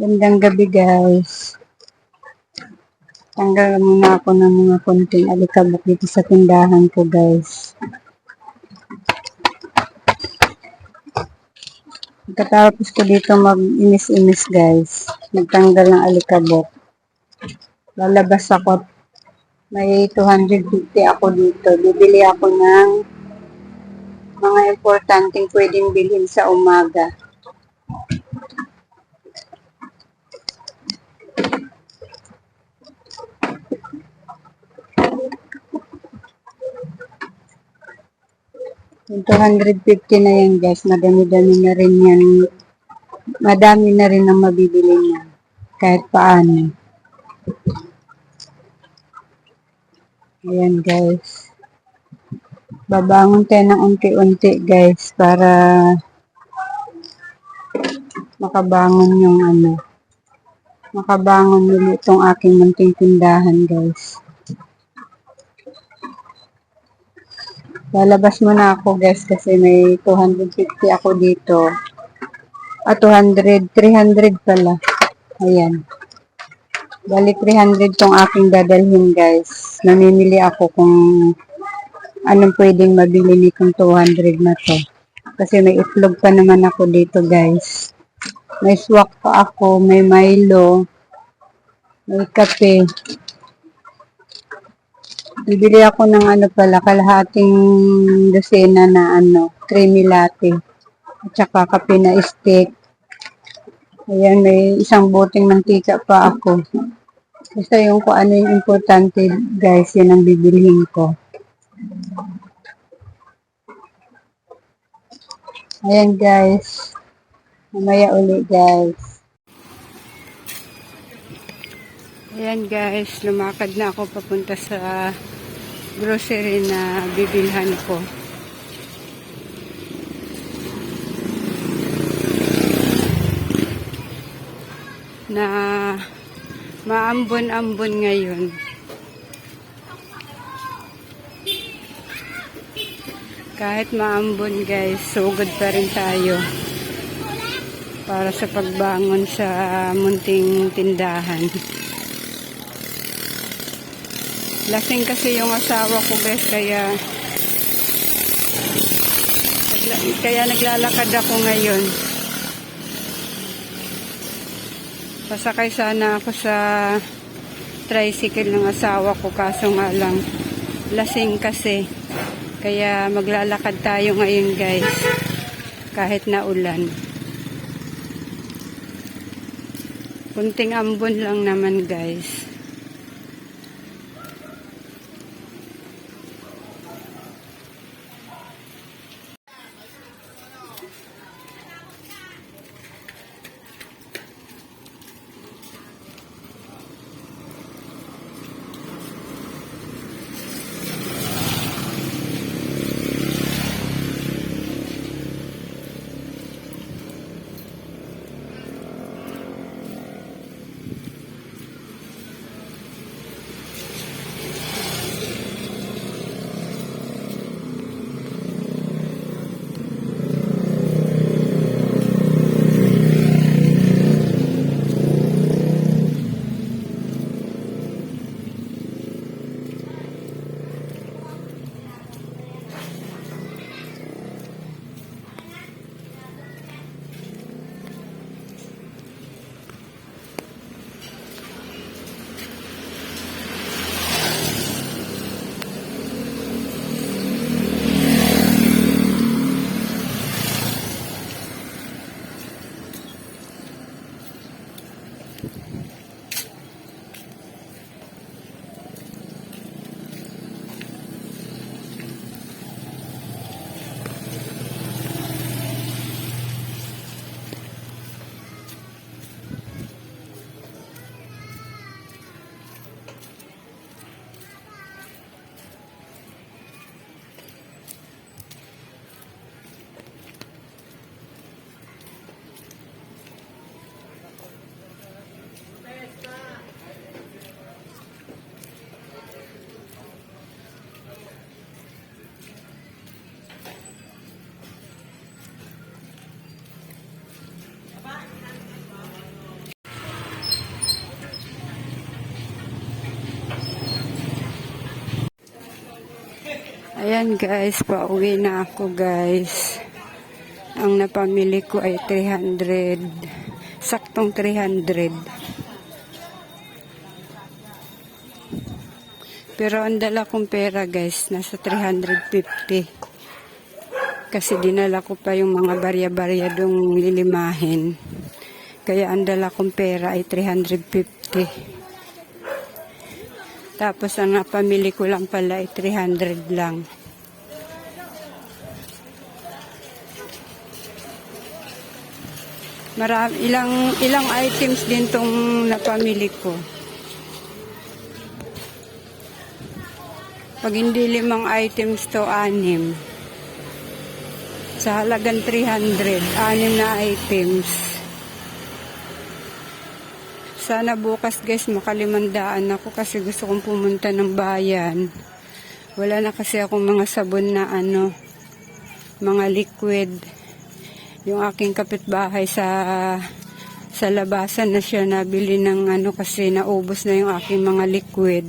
Gandang gabi guys. Tanggal muna ako ng mga konting alikabok dito sa tindahan ko guys. Pagkatapos ko dito mag-inis-inis guys. Nagtanggal ng alikabok. Lalabas ako. May 250 ako dito. Bibili ako ng mga importanteng pwedeng bilhin sa umaga. Yung 250 na yan guys, madami-dami na rin yan. Madami na rin ang mabibili niya. Kahit paano. Ayan guys. Babangon tayo ng unti-unti guys para makabangon yung ano. Makabangon ulit itong aking munting tindahan guys. Lalabas muna ako guys kasi may 250 ako dito. Ah, 200, 300 pala. Ayan. Bali 300 tong aking dadalhin guys. Namimili ako kung anong pwedeng mabili nitong 200 na to. Kasi may itlog pa naman ako dito guys. May swak pa ako, may Milo, may kape. Bibili ako ng ano pala, kalahating dosena na ano, creamy latte. At saka kape na stick. Ayan, may isang boteng mantika pa ako. Basta yung kung ano yung importante, guys, yan ang bibilihin ko. Ayan, guys. Mamaya uli, guys. Ayan, guys. Lumakad na ako papunta sa grocery na bibilhan ko. Na maambon-ambon ngayon. Kahit maambon guys, sugod pa rin tayo para sa pagbangon sa munting tindahan. Lasing kasi yung asawa ko guys, kaya kaya naglalakad ako ngayon. Pasakay sana ako sa tricycle ng asawa ko kaso nga lang lasing kasi. Kaya maglalakad tayo ngayon guys kahit na ulan. Kunting ambon lang naman guys. Ayan guys, pauwi na ako guys. Ang napamili ko ay 300. Saktong 300. Pero ang dala kong pera guys, nasa 350. Kasi dinala ko pa yung mga barya-barya dong lilimahin. Kaya ang dala kong pera ay 350. Tapos ang napamili ko lang pala ay 300 lang. Marami, ilang, ilang items din tong napamili ko. Pag hindi limang items to, anim. Sa halagang 300, anim na items. Sana bukas guys makalimandaan ako kasi gusto kong pumunta ng bayan. Wala na kasi akong mga sabon na ano, mga liquid. Yung aking kapitbahay sa sa labasan na siya nabili ng ano kasi naubos na yung aking mga liquid.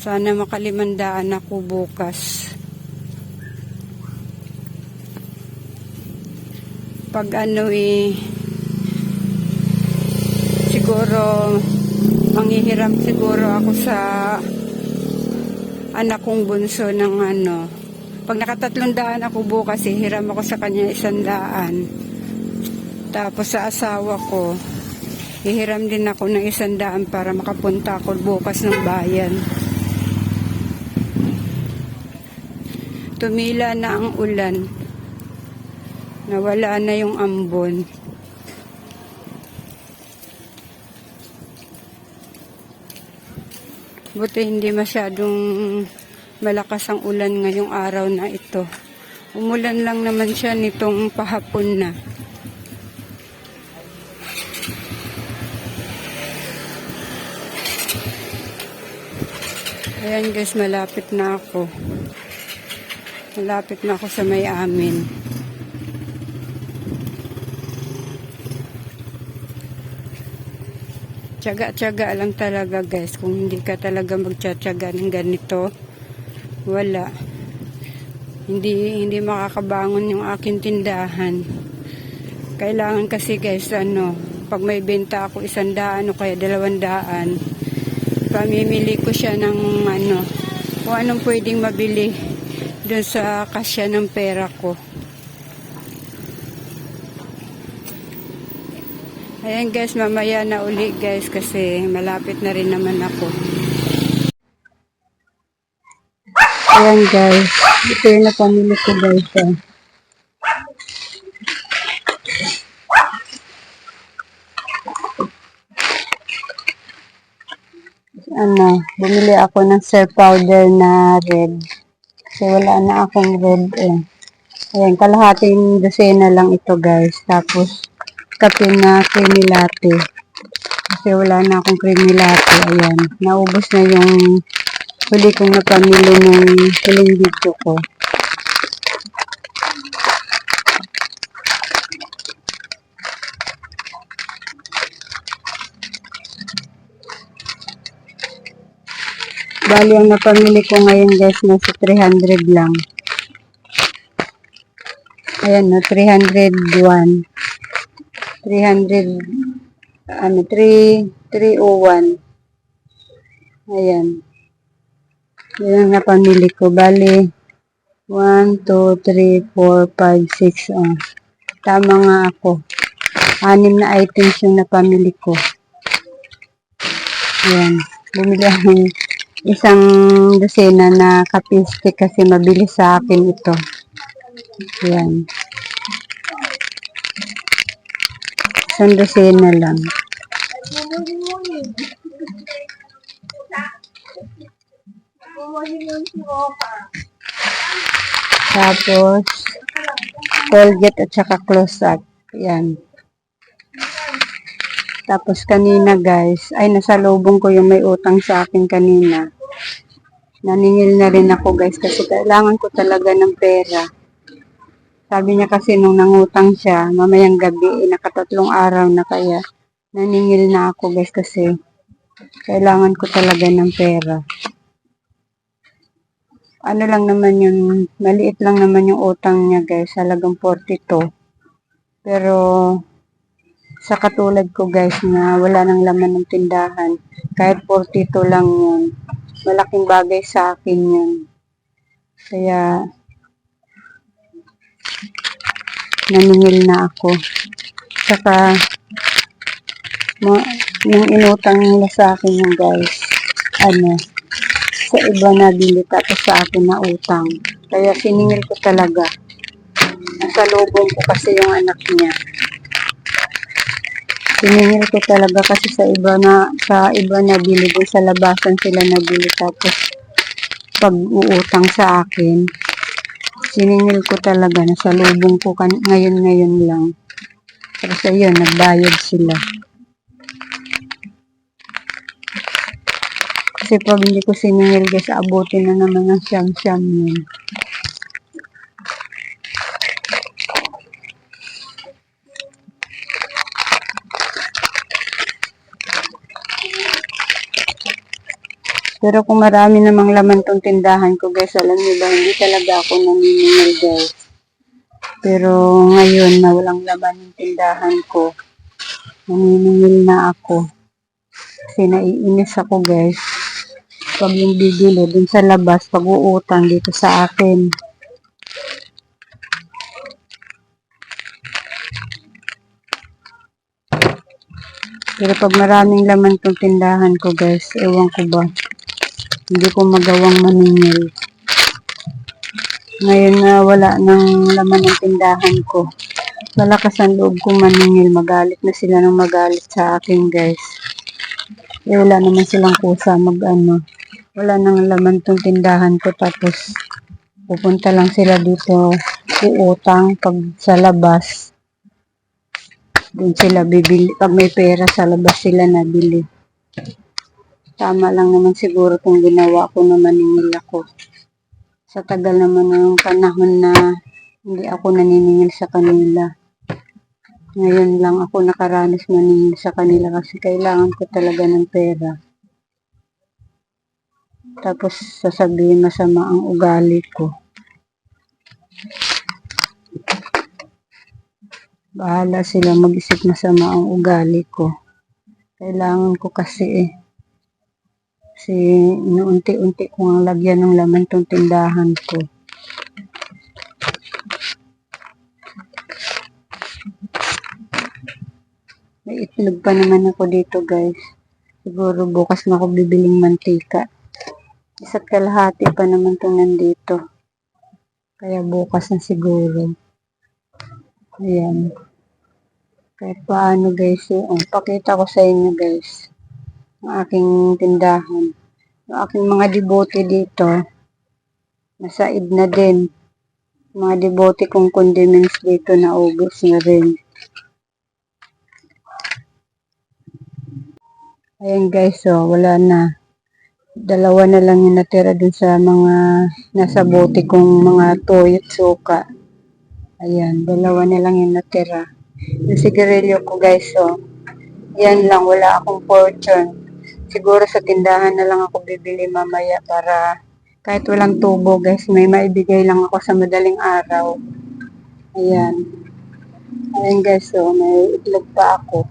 Sana makalimandaan ako bukas. Pag ano eh, siguro manghihiram siguro ako sa anak kong bunso ng ano pag nakatatlong daan ako bukas hihiram ako sa kanya isang daan. Tapos sa asawa ko hihiram din ako ng isang daan para makapunta ako bukas ng bayan. Tumila na ang ulan. Nawala na yung ambon. Buti hindi masyadong malakas ang ulan ngayong araw na ito. Umulan lang naman siya nitong pahapon na. Ayan guys, malapit na ako. Malapit na ako sa may amin. Tiyaga-tiyaga lang talaga guys. Kung hindi ka talaga magtsatsaga ng ganito, wala. Hindi, hindi makakabangon yung aking tindahan. Kailangan kasi guys, ano, pag may benta ako isang daan o kaya dalawang daan, pamimili ko siya ng ano, kung anong pwedeng mabili doon sa kasya ng pera ko. Ayan guys, mamaya na uli guys kasi malapit na rin naman ako. Ayan guys, ito yung napamili ko guys. ah. Ano, bumili ako ng sir powder na red. Kasi wala na akong red eh. Ayan, kalahating dosena lang ito guys. Tapos, kape na creamy latte. Kasi wala na akong creamy latte. Ayan. Naubos na yung huli kong napamili ng huling video ko. Bali, ang napamili ko ngayon guys, nasa 300 lang. Ayan, no, 301. 300 ano 3 301 ayan yan ang napamili ko. Bali 1 2 3 4 5 6 oh. tama nga ako. Anim na items yung napamili ko. Ayan bumili ako ng isang dosena na kapiste kasi mabilis sa akin ito. Ayan Isang dosena lang. Tapos, Colgate at saka close-up. Yan. Tapos kanina guys, ay nasa lubong ko yung may utang sa akin kanina. Naningil na rin ako guys kasi kailangan ko talaga ng pera. Sabi niya kasi nung nangutang siya, mamayang gabi, eh, nakatatlong araw na kaya naningil na ako guys kasi kailangan ko talaga ng pera. Ano lang naman yun, maliit lang naman yung utang niya guys, halagang 42. Pero, sa katulad ko guys na wala nang laman ng tindahan, kahit 42 lang yun, malaking bagay sa akin yun. Kaya, naningil na ako. Saka, ma, yung inutang nila sa akin yung guys, ano, sa iba na bili tapos sa akin na utang. Kaya siningil ko talaga. Nasa lubong ko kasi yung anak niya. Siningil ko talaga kasi sa iba na sa iba na bili sa labasan sila nabili tapos pag uutang sa akin siningil ko talaga nasa lubong ko kan ngayon ngayon lang. Tapos ayun, nagbayad sila. Kasi pag hindi ko siningil guys, abutin na naman ng siyam-siyam yun. Pero kung marami namang laman tong tindahan ko guys, alam niyo ba, hindi talaga ako naniningil guys. Pero ngayon na walang laman yung tindahan ko, naniningil na ako. Kasi naiinis ako guys. Pag yung bibili dun sa labas, pag uutang dito sa akin. Pero pag maraming laman tong tindahan ko guys, ewan ko ba, hindi ko magawang maningil. Ngayon na wala nang laman ng tindahan ko, malakas ang loob kong maningil, magalit na sila ng magalit sa akin guys. Eh, wala naman silang kusa mag ano, wala nang laman tong tindahan ko tapos pupunta lang sila dito uutang pag sa labas. Doon sila bibili, pag may pera sa labas sila nabili. Tama lang naman siguro kung ginawa ko na maningil ako. Sa tagal naman ng panahon na hindi ako naniningil sa kanila. Ngayon lang ako nakaranas maningil sa kanila kasi kailangan ko talaga ng pera. Tapos sasabihin masama ang ugali ko. Bahala sila mag-isip masama ang ugali ko. Kailangan ko kasi eh. Kasi inuunti-unti ko ang lagyan ng laman tong tindahan ko. May itlog pa naman ako dito guys. Siguro bukas na ako bibiling mantika. Isa't kalahati pa naman itong nandito. Kaya bukas na siguro. Ayan. Kahit paano guys, eh, oh, pakita ko sa inyo guys. Ang aking tindahan. Yung aking mga debote dito. Nasaid na din. Mga debote kong condiments dito na ubos na rin. Ayan guys, oh, wala na. Dalawa na lang yung natira dun sa mga nasa bote kong mga toyo at suka. Ayan, dalawa na lang yung natira. Yung sigarilyo ko guys, oh. Yan lang, wala akong fortune. Siguro sa tindahan na lang ako bibili mamaya para kahit walang tubo guys, may maibigay lang ako sa madaling araw. Ayan. Ayan guys, oh, may itlog pa ako.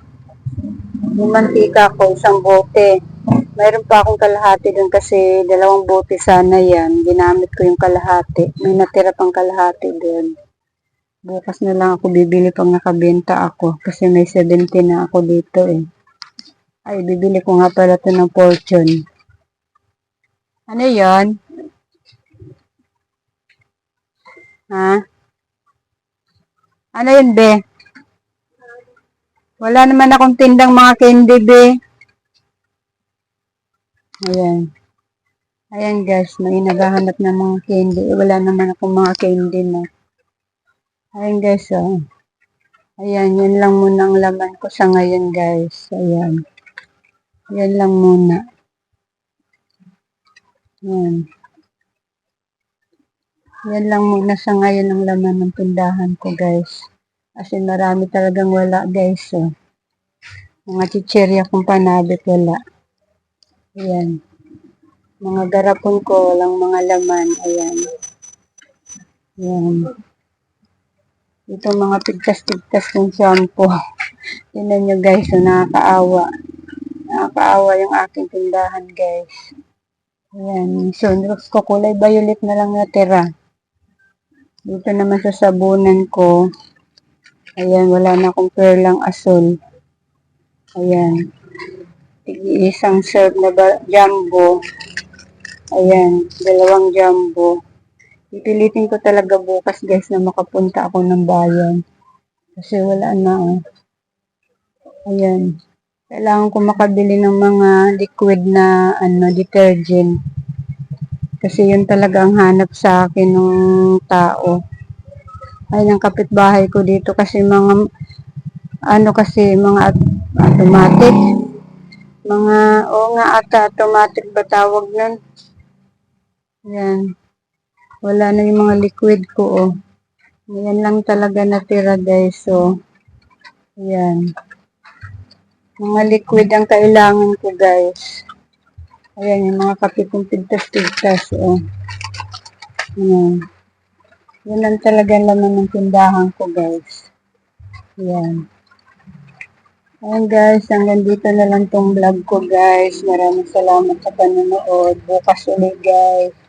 Yung mantika ko, isang bote. Mayroon pa akong kalahati dun kasi dalawang bote sana yan. Ginamit ko yung kalahati. May natira pang kalahati dun. Bukas na lang ako bibili pag nakabenta ako. Kasi may 70 na ako dito eh. Ay, bibili ko nga pala to ng fortune. Ano yon? Ha? Ano yun, be? Wala naman akong tindang mga candy, be. Ayan. Ayan guys, may naghahanap ng mga candy. Eh, wala naman akong mga candy na. Ayan guys, oh. Ayan, yan lang muna ang laman ko sa ngayon guys. Ayan. Yan lang muna. Ayan. Yan lang muna sa ngayon ang laman ng tindahan ko guys. Kasi marami talagang wala guys. Oh. Mga chichirya kong panabit wala. Ayan. Mga garapon ko, walang mga laman. Ayan. Ayan. Ito mga pigtas-pigtas ng shampoo. Tingnan nyo guys, so nakakaawa. Nakakaawa yung aking tindahan guys. Ayan. So, ko kulay violet na lang natira. Dito naman sa sabunan ko. Ayan, wala na akong perlang asol. Ayan. Isang serve na jumbo. Ayan, dalawang jumbo. Pipilitin ko talaga bukas guys na makapunta ako ng bayan. Kasi wala na. Oh. Ayan. Kailangan ko makabili ng mga liquid na ano, detergent. Kasi yun talaga ang hanap sa akin ng tao. Ay, ng kapitbahay ko dito kasi mga ano kasi mga at- automatic. Mga, o nga ata automatic ba tawag nun? Yan. Wala na yung mga liquid ko, oh. Yan lang talaga natira, guys. So, yan. Mga liquid ang kailangan ko, guys. Ayan, yung mga kape kong pigtas-pigtas, oh. Yan. Yan lang talaga laman ng tindahan ko, guys. Yan. Ayan guys, hanggang dito na lang tong vlog ko guys. Maraming salamat sa panonood. Bukas ulit guys.